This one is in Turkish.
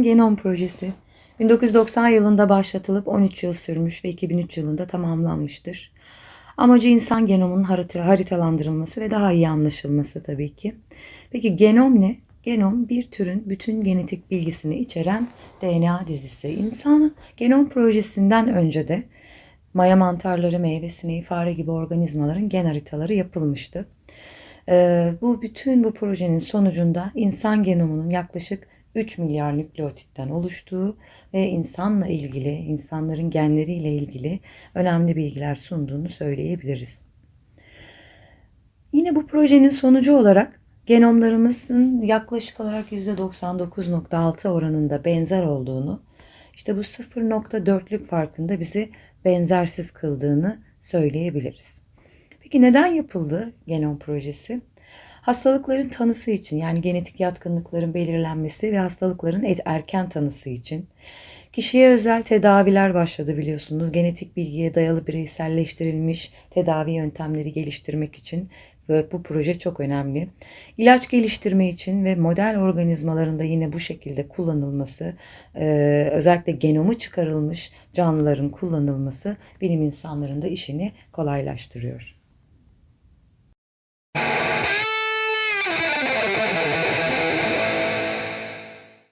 Genom projesi 1990 yılında başlatılıp 13 yıl sürmüş ve 2003 yılında tamamlanmıştır. Amacı insan genomunun harita- haritalandırılması ve daha iyi anlaşılması tabii ki. Peki genom ne? Genom bir türün bütün genetik bilgisini içeren DNA dizisi. İnsan genom projesinden önce de maya mantarları, meyve sineği, fare gibi organizmaların gen haritaları yapılmıştı. Ee, bu bütün bu projenin sonucunda insan genomunun yaklaşık 3 milyar nükleotitten oluştuğu ve insanla ilgili, insanların genleriyle ilgili önemli bilgiler sunduğunu söyleyebiliriz. Yine bu projenin sonucu olarak genomlarımızın yaklaşık olarak %99.6 oranında benzer olduğunu, işte bu 0.4'lük farkında bizi benzersiz kıldığını söyleyebiliriz. Peki neden yapıldı genom projesi? Hastalıkların tanısı için yani genetik yatkınlıkların belirlenmesi ve hastalıkların erken tanısı için kişiye özel tedaviler başladı biliyorsunuz. Genetik bilgiye dayalı bireyselleştirilmiş tedavi yöntemleri geliştirmek için ve bu proje çok önemli. İlaç geliştirme için ve model organizmalarında yine bu şekilde kullanılması, eee, özellikle genomu çıkarılmış canlıların kullanılması bilim insanlarında işini kolaylaştırıyor.